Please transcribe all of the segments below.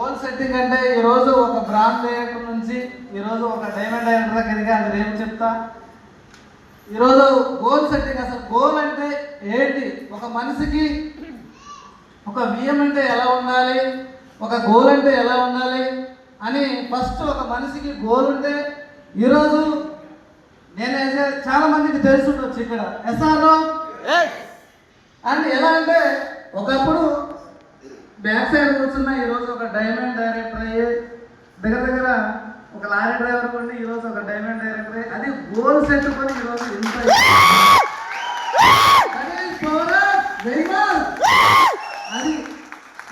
Goal setting అంటే ఈరోజు ఒక బ్రాండ్ డైరెక్టర్ నుంచి ఈరోజు ఒక డైమండ్ డైరెక్టర్ ఎదిగా అది రేపు చెప్తా? ఈరోజు గోల్ సెట్టింగ్ అసలు గోల్ అంటే ఏంటి? ఒక మనిషికి ఒక విఎం అంటే ఎలా ఉండాలి? ఒక గోల్ అంటే ఎలా ఉండాలి? అని ఫస్ట్ ఒక మనిషికి గోల్ ఉంటే ఈరోజు నేను చాలా మందికి తెలుసుండొచ్చు ఇక్కడ. ఎస్ఆర్ఓ అండ్ ఎలా అంటే ఒకప్పుడు బ్యాక్ సైడ్ కూర్చున్న ఈరోజు ఒక డైమండ్ డైరెక్టర్ అయ్యి దగ్గర దగ్గర ఒక లారీ డ్రైవర్ కొన్ని ఈరోజు ఒక డైమండ్ డైరెక్టర్ అయ్యి. అది గోల్ సెట్ కొని ఈరోజు ఇంత అది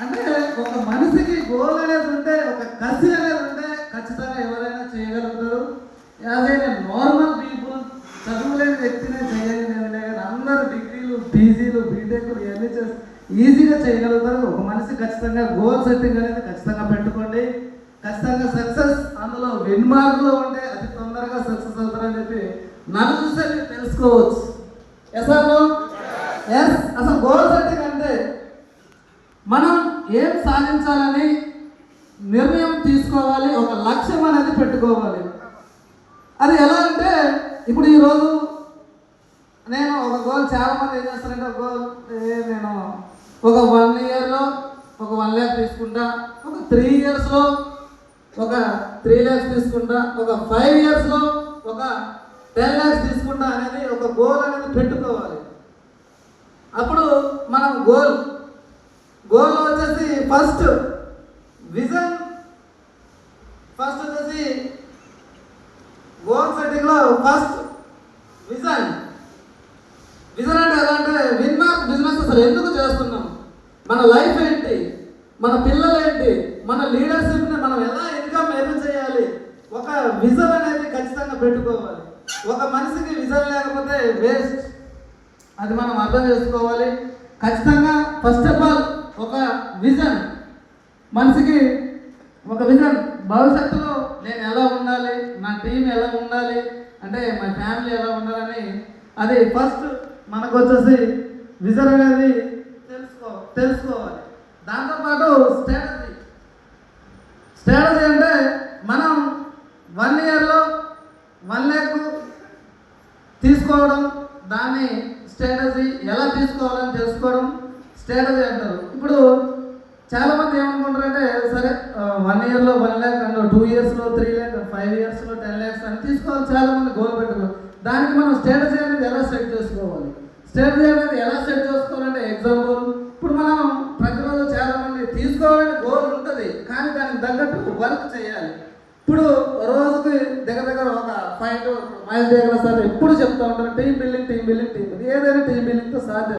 అంటే ఒక మనిషికి గోల్ అనేది ఉంటే ఒక కసి అనేది ఉంటే ఖచ్చితంగా ఎవరైనా చేయగలుగుతారు. అదే నార్మల్ పీపుల్ చదువులేని వ్యక్తినే చేయలేని కానీ అందరూ డిగ్రీలు పీజీలు ఈజీగా చేయగలుగుతారు. ఒక మనిషి ఖచ్చితంగా గోల్ సెట్టింగ్ అనేది ఖచ్చితంగా పెట్టుకోండి. ఖచ్చితంగా సక్సెస్ అందులో విన్ మార్కులో ఉంటే అతి తొందరగా సక్సెస్ అవుతారని చెప్పి నన్ను చూస్తే మీరు తెలుసుకోవచ్చు. ఎస్ ఎస్ అసలు గోల్ సెట్టింగ్ అంటే మనం ఏం సాధించాలని నిర్ణయం తీసుకోవాలి ఒక లక్ష్యం అనేది పెట్టుకోవాలి. అది ఎలా అంటే ఇప్పుడు ఈరోజు నేను ఒక గోల్ చాలామంది ఏం చేస్తారంటే గోల్ ఏ నేను ఒక వన్ ఇయర్లో ఒక వన్ ల్యాక్ తీసుకుంటా ఒక త్రీ ఇయర్స్లో ఒక త్రీ ల్యాక్స్ తీసుకుంటా ఒక ఫైవ్ ఇయర్స్లో ఒక టెన్ ల్యాక్స్ తీసుకుంటా అనేది ఒక గోల్ అనేది పెట్టుకోవాలి. అప్పుడు మనం గోల్ గోల్ వచ్చేసి ఫస్ట్ విజన్ ఫస్ట్ వచ్చేసి గోల్ సెట్టింగ్లో ఫస్ట్ విజన్ విజన్ అంటే ఎలా అంటే విన్మార్క్ బిజినెస్ అసలు ఎందుకు చేస్తున్నాం? మన లైఫ్ ఏంటి? మన పిల్లలు ఏంటి? మన లీడర్షిప్ని మనం ఎలా ఇన్కమ్ ఎర్న్ చేయాలి? ఒక విజన్ అనేది ఖచ్చితంగా పెట్టుకోవాలి. ఒక మనిషికి విజన్ లేకపోతే వేస్ట్. అది మనం అర్థం చేసుకోవాలి. ఖచ్చితంగా ఫస్ట్ ఆఫ్ ఆల్ ఒక విజన్. మనిషికి ఒక విజన్. భవిష్యత్తులో నేను ఎలా ఉండాలి? నా టీం ఎలా ఉండాలి? అంటే మా ఫ్యామిలీ ఎలా ఉండాలని అది ఫస్ట్ మనకు వచ్చేసి విజన్ అనేది తెలుసుకోవాలి. దాంతోపాటు స్ట్రాటజీ స్ట్రాటజీ అంటే మనం వన్ ఇయర్లో వన్ ల్యాక్ తీసుకోవడం దాన్ని స్ట్రాటజీ ఎలా తీసుకోవాలని తెలుసుకోవడం స్ట్రాటజీ అంటారు. ఇప్పుడు చాలామంది ఏమనుకుంటారంటే సరే వన్ ఇయర్లో వన్ ల్యాక్ అండ్ టూ ఇయర్స్లో త్రీ ల్యాక్ ఫైవ్ ఇయర్స్లో టెన్ ల్యాక్స్ అని తీసుకోవాలి చాలామంది గోల్ పెట్టుకోవాలి దానికి మనం స్ట్రాటజీ అనేది ఎలా సెట్ చేసుకోవాలి? స్ట్రాటజీ అనేది ఎలా సెట్ చేసుకోవాలంటే ఎగ్జాంపుల్ ఇప్పుడు మనం ప్రతిరోజు చాలా మంది తీసుకోవాలని గోల్ ఉంటుంది కానీ దానికి తగ్గట్టు వర్క్ చేయాలి. ఇప్పుడు రోజుకి దగ్గర దగ్గర ఒక ఫైవ్ మైల్ దగ్గర సార్ ఎప్పుడు చెప్తా ఉంటారు team building team building team building ఏదైనా టీం బిల్డింగ్తో సాధ్యం.